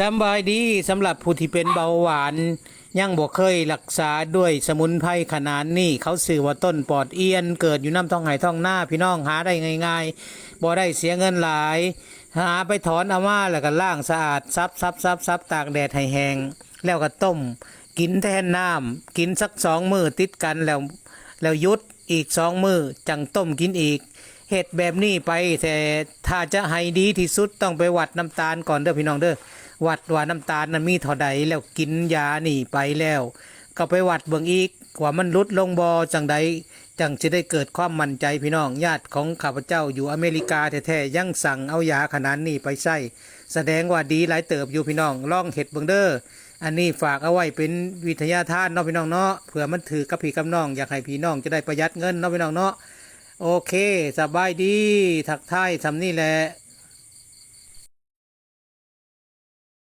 สำบายดีสำหรับผู้ที่เป็นเบาหวาน ยังบ่เคยรักษาด้วยสมุนไพรขนาดนี้เขาสื่อว่าต้นปอดเอียน เกิดอยู่น้ำท้องไห้ท้องหน้า พี่น้องหาได้ง่ายๆบ่ได้เสียเงินหลาย หาไปถอนเอามาแล้วก็ล้างสะอาดซับซับซับซับตากแดดให้แห้งแล้วก็ต้ม กินแทนน้ำกินสักสองมือติดกันแล้วแล้วยุดอีกสองมือจังต้มกินอีกเห็ดแบบนี้ไปแต่ถ้าจะให้ดีที่สุดต้องไปวัดน้ำตาลก่อนเด้อพี่น้องเด้อ วัดว่าน้ำตาลนั้นมีเท่าใดแล้วกินยานี่ไปแล้ว ก็ไปวัดเบิ่งอีกว่ามันลดลงบอจังใดจังจะได้เกิดความมั่นใจพี่น้องญาติของข้าพเจ้าอยู่อเมริกาแท้ๆยังสั่งเอายาขนาดนี้ไปใส่แสดงว่าดีหลายเติบอยู่พี่น้องล่องเห็ดเบิงเดอ้ออันนี้ฝากเอาไว้เป็นวิทยาทานเนาะพี่น้องเนาะเผื่อมันถือกับพี่กับน้องอยากให้พี่น้องจะได้ประหยัดเงินเนาะพี่น้องเนาะโอเคสบายดีทักท้ายทำนี่แหละ